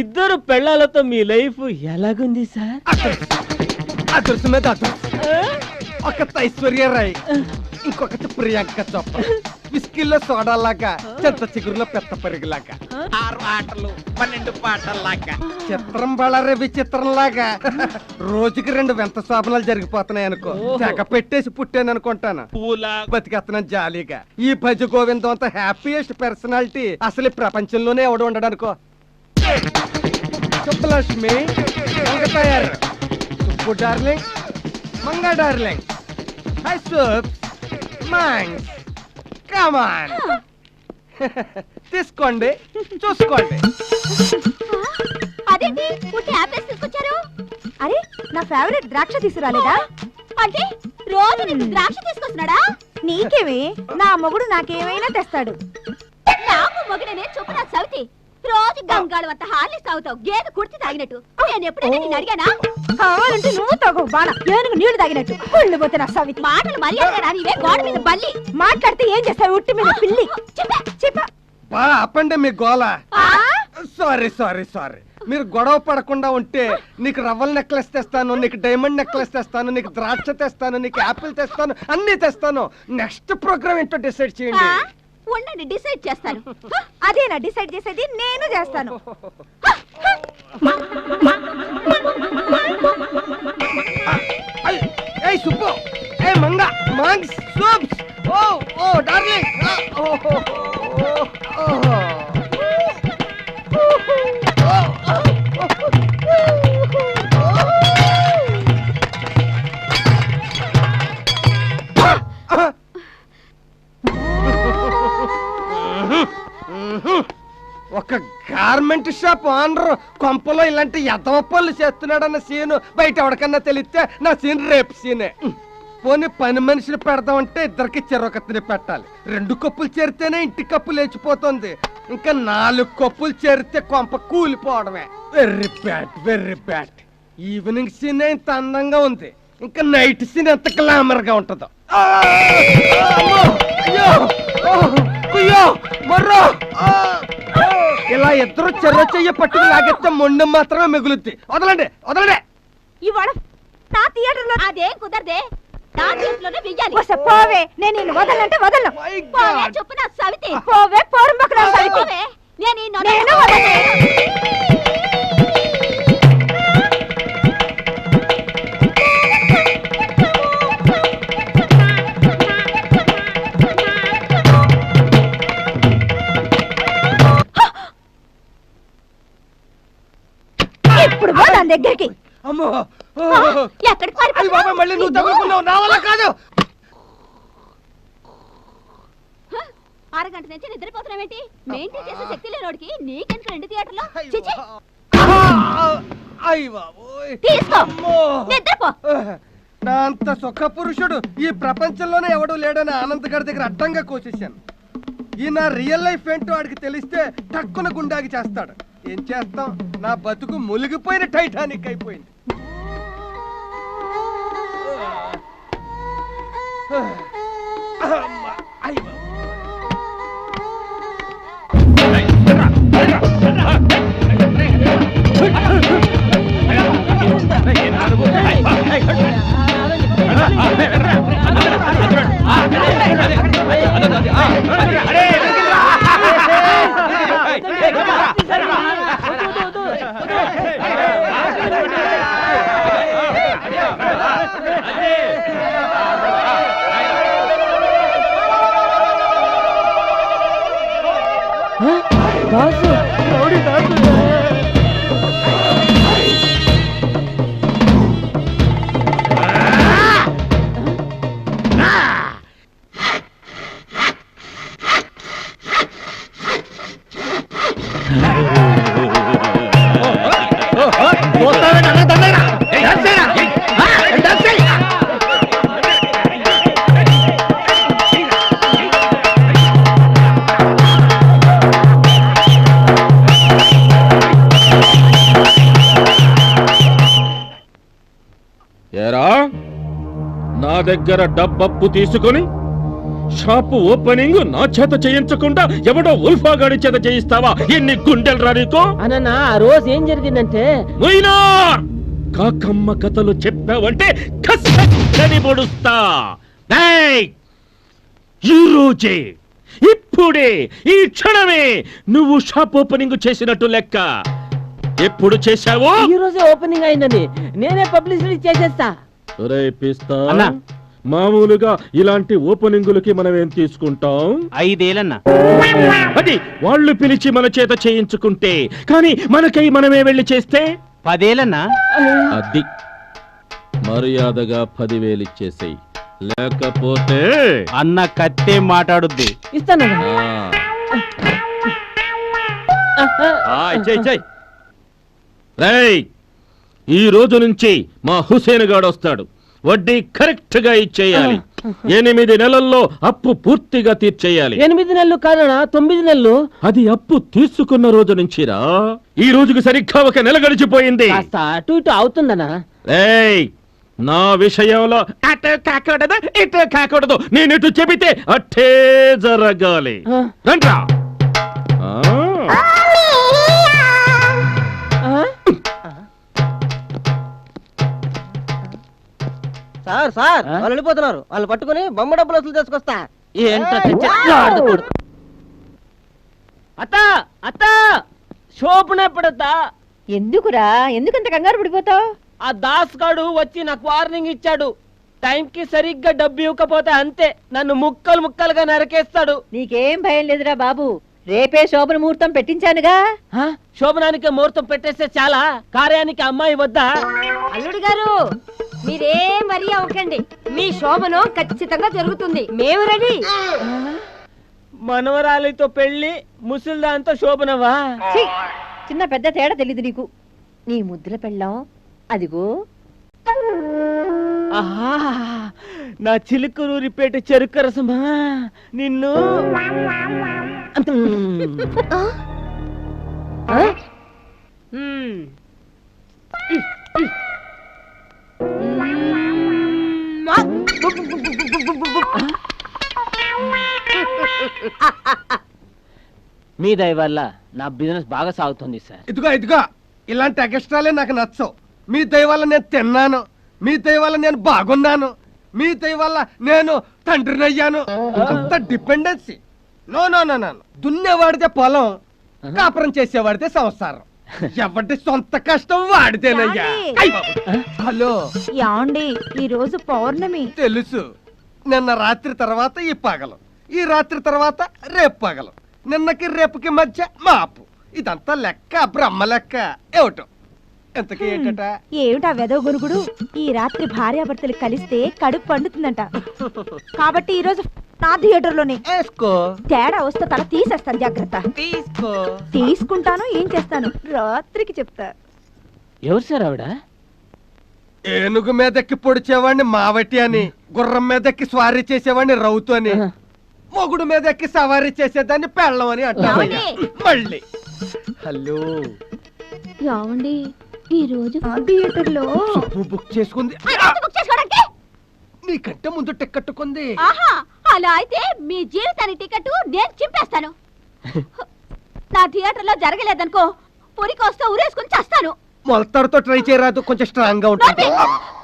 ఇద్దరు పెళ్ళాలతో మీ లైఫ్ ఎలాగుంది సార్? అదృష్టం మీద అదృష్టం. ఒకటి ఐశ్వర్య రాయ్ ఇంకొకటి ప్రియాంక చోప్రా. విస్కీల్లో సోడాలాగా చెత్త చిగురులో పెద్ద పెరుగులాగా. ఆరు ఆటలు పన్నెండు పాటల్లాగా. చిత్రం బళారే విచిత్రం లాగా రోజుకి రెండు వింత శోభనాలు జరిగిపోతున్నాయి అనుకో. తెగ పెట్టేసి పుట్టాను అనుకుంటాను. పూలా. బతికేస్తున్నాను జాలీగా. ఈ భజ గోవిందం అంత హ్యాపీయెస్ట్ పర్సనాలిటీ అసలు ఈ ప్రపంచంలోనే ఎవడు ఉండడు అనుకో. సుబ్బలక్ష్మి మంగ తయారు. Subbu darling Manga darling. Hi soup మంగ్. Come on తీసుకోండి చూసుకోండి. అదేంటి? పుట్టి యాపిల్స్ తీసుకొచ్చారు? అరే నా ఫేవరెట్ ద్రాక్ష తీసుకురాలేదా? అంటే రోజు నీకు ద్రాక్ష తీసుకొస్తున్నాడా? నీకేమే? నా మొగుడు నాకేమైనా తెస్తాడు. రోజు గంగాడు అంత హార్లిక్స్ తాగుతావు గేదె కుర్తి తాగినట్టు. నేను ఎప్పుడైనా నిన్ను అడిగానా? కావాలంటే నువ్వు తాగు బాణ ఏనుగు నీళ్ళు తాగినట్టు. కుళ్ళు పోతే నా సవితి మాటలు మర్యాదగా రానివే గోడ మీద బల్లి. మాట్లాడితే ఏం చేస్తావు? ఉట్టి మీద పిల్లి. చెప్పా. చెప్పా. బా ఆపండి మీ గోల. సారీ సారీ సారీ మీరు గొడవ పడకుండా ఉంటే నీకు రవ్వల నెక్లెస్ తెస్తాను నీకు డైమండ్ నెక్లెస్ తెస్తాను నీకు ద్రాక్ష తెస్తాను నీకు యాపిల్ తెస్తాను అన్ని తెస్తాను. నెక్స్ట్ ప్రోగ్రామ్ ఏంటో డిసైడ్ చేయండి. ఉండండి డిసైడ్ చేస్తాను. అదేనా డిసైడ్ చేసేది నేను చేస్తాను. ఏయ్ సుబ్బు ఏ మంగ మాంగ్స్ సూప్స్. ఓ ఓ డార్లింగ్. ఓ ఓ, ఓ, ఒక గార్మెంట్ షాప్ ఓనర్ కొంపలో ఇలాంటి ఎదవ పనులు చేస్తున్నాడన్న సీను బయట ఎవరికన్నా తెలిస్తే నా సీన్ రేపు సీనే పోనీ పని మనుషులు పెడదామంటే ఇద్దరికి చెరొకతిని పెట్టాలి. రెండు కప్పులు చేరితేనే ఇంటి కప్పు లేచిపోతుంది. ఇంకా నాలుగు కప్పులు చేరితే కొంప కూలిపోవడమే. వెర్రి బ్యాట్ వెర్రి బ్యాట్ ఈవినింగ్ సీన్ ఇంత అందంగా ఉంది. ఇంకా నైట్ సీన్ ఎంత గ్లామర్గా ఉంటుందో. అయ్యో! మర్రో! ఇలా ఇద్దరు చెర్ర చెయ్య పట్టుకు లాగేస్తే మొండెం మాత్రమే మిగులుద్ది. వదలండి వదలండి! ఇవాళ నా థియేటర్లో అదేం కుదరదే. నా థియేటర్లోనే వెయ్యాలి పోవే. నేను నిన్ను వదలంటే వదలను. My God. పోవే చెప్పు నా సవితి. పోవే పోరంబకరా సవితి. పోవే. నేను ఈ నొన- నేను వదలను. దగ్గరికి. అమ్మో! ఎక్కడికి మళ్ళీ నువ్వు తగులుకున్నావు. నా వల్ల కాదు. అరగంట నుంచి నిద్రపోతున్నావేంటి? మెయింటైన్ చేసే శక్తి లేనోడికి నీకెందుకు రెండు థియేటర్లో? చిచి. అయ్య బాబోయ్. తీసుకో. అమ్మో. నిద్రపో. నా అంత సుఖ పురుషుడు ఈ ప్రపంచంలోనే ఎవడు లేడని ఆనంద్ గారి దగ్గర అడ్డంగా కోసేశాను. ఈ నా రియల్ లైఫ్ ఏంటో వాడికి తెలిస్తే టక్కున గుండాగి చేస్తాడు. ఏం చేస్తాం నా బతుకు మునిగిపోయిన టైటానిక్ అయిపోయింది అమ్మ, అయ్య బాబోయ్. ఏరా దగ్గర డబ్బప్పు తీసుకొని షాపు ఓపెనింగ్ నా చేత చేయించకుండా ఎవడో ఉల్ఫాగాడి చేత చేయిస్తావా? ఎన్ని గుండెలు రా నీకు ఆ రోజు ఏం జరిగిందంటే మొయినా! కాకమ్మ కథలు చెప్పావంటే కసక్కని పొడుస్తా! ఈ రోజే ఇప్పుడే ఈ క్షణమే నువ్వు షాప్ ఓపెనింగ్ చేసినట్టు లెక్క. ఎప్పుడు చేశావు? ఈ రోజే ఓపెనింగ్ అయిందని నేనే పబ్లిసిటీ చేసేస్తా. అన్నా. మామూలుగా ఇలాంటి ఓపెనింగులకి మనం ఏం తీసుకుంటాం? ఐదేలన్నా. అది వాళ్ళు పిలిచి మన చేత చేయించుకుంటే కానీ మనకై మనమే వెళ్ళి చేస్తే? పదేలన్నా. అది మర్యాదగా పదివేలు ఇచ్చేసేయి. లేకపోతే అన్న కత్తే మాట్లాడుద్ది. ఇస్తానన్నా రేయ్ ఈ రోజు నుంచి మా హుసేన్ గాడు వస్తాడు. వడ్డీ కరెక్ట్గా ఇచ్చేయాలి ఎనిమిది నెలల్లో అప్పు పూర్తిగా తీర్చేయాలి. ఎనిమిది నెలలు కాదనా తొమ్మిది నెలలు. అది అప్పు తీసుకున్న రోజు నుంచిరా. ఈ రోజుకి సరిగ్గా ఒక నెల గడిచిపోయింది. అటు ఇటు అవుతుందనా ఏయ్ నా విషయంలో అటు కాకూడదు ఇటు కాకూడదు. నేను ఇటు చెబితే అట్టే జరగాలి. ఆ. సార్ సార్ ఆ? వాళ్ళు వెళ్ళిపోతున్నారు. వాళ్ళు పట్టుకుని బొమ్మ డబ్బులు వసూలు. ఆడకూడదు. అత్త అత్త శోభన ఎప్పుడత్తా ఎందుకురా? ఎందుకంత కంగారు పడిపోతావు? ఆ దాస్ గాడు వచ్చి నాకు వార్నింగ్ ఇచ్చాడు. టైంకి సరిగ్గా డబ్బు ఇవ్వకపోతే అంతే. నన్ను ముక్కలు ముక్కలుగా నరకేస్తాడు. నీకేం భయం లేదురా బాబు. రేపే శోభన ముహూర్తం పెట్టించానుగా. హ? శోభనానికి ముహూర్తం పెట్టేస్తే చాలా. కార్యానికి అమ్మాయి వద్దా? అల్లుడు గారు మీరేం వరి అవ్వకండి. మీ శోభనం ఖచ్చితంగా జరుగుతుంది. మేము రెడీ. మనవరాలితో పెళ్ళి ముసలిదాంతో శోభనవా ఛీ! చిన్న పెద్ద తేడా తెలీదు నీకు. నీ ముద్దుల పెళ్ళాం అదిగో. ఆహా నా చిలుకూరిపేట చెరుకు రసమా? నిన్ను. మీ దయ వల్ల నా బిజినెస్ బాగా సాగుతుంది సార్ ఇదిగో ఇదిగో ఇలాంటి ఎగస్ట్రాలే నాకు నచ్చవు. మీ దయ వల్ల నేను తిన్నాను. మీ దయ వల్ల నేను బాగున్నాను. మీ దయ వల్ల నేను తండ్రిని అయ్యాను అంత dependency no no no no దున్నేవాడితే పొలం కాపురం చేసేవాడితే సంసారం. ఎవరి సొంత కష్టం వాడితేనయ్యా. హలో. యాండి ఈ రోజు పౌర్ణమి. తెలుసు. నిన్న రాత్రి తర్వాత ఈ పగలు. ఈ రాత్రి తర్వాత రేపు పగలు. నిన్నకి రేపుకి మధ్య మాపు. ఇదంతా లెక్క బ్రహ్మ లెక్క. ఏమిటో? ఎంతకీ ఏంటట? ఏమిటా వెదవ గురుగుడు? ఈ రాత్రి భార్యాభర్తలు కలిస్తే కడుపు పండుతుందంట. కాబట్టి ఈ రోజు నా థియేటర్లోనే వేసుకో. తేడా వస్తే తల తీసేస్తాను జాగ్రత్త. తీసుకో. తీసుకుంటాను ఏం చేస్తాను? రాత్రికి చెప్తా. ఎవరు సార్ ఆవిడ? ఏనుగు మీదెక్కి పొడిచేవాడిని మావటి అని గుర్రం మీదెక్కి స్వారీ చేసేవాడిని రౌతు అని. మొగుడు మీదెక్కి సవారీ చేసేదాన్ని పెళ్ళం అని అంటావయ్యా ఏమండి? మళ్ళీ. హలో. యావండి ఈ రోజు థియేటర్లో బుక్ చేసుకుంది. నీకంటే ముందు టికెట్ కొంది ఆహా అలా అయితే మీ జీవితానికి టికెట్ నేను చింపేస్తాను. నా థియేటర్లో జరగలేదనుకో పురికి వస్తే ఉరేసుకుని చేస్తాను. మొలతాడుతో ట్రై చేయరాదు కొంచెం స్ట్రాంగ్గా ఉంటుంది.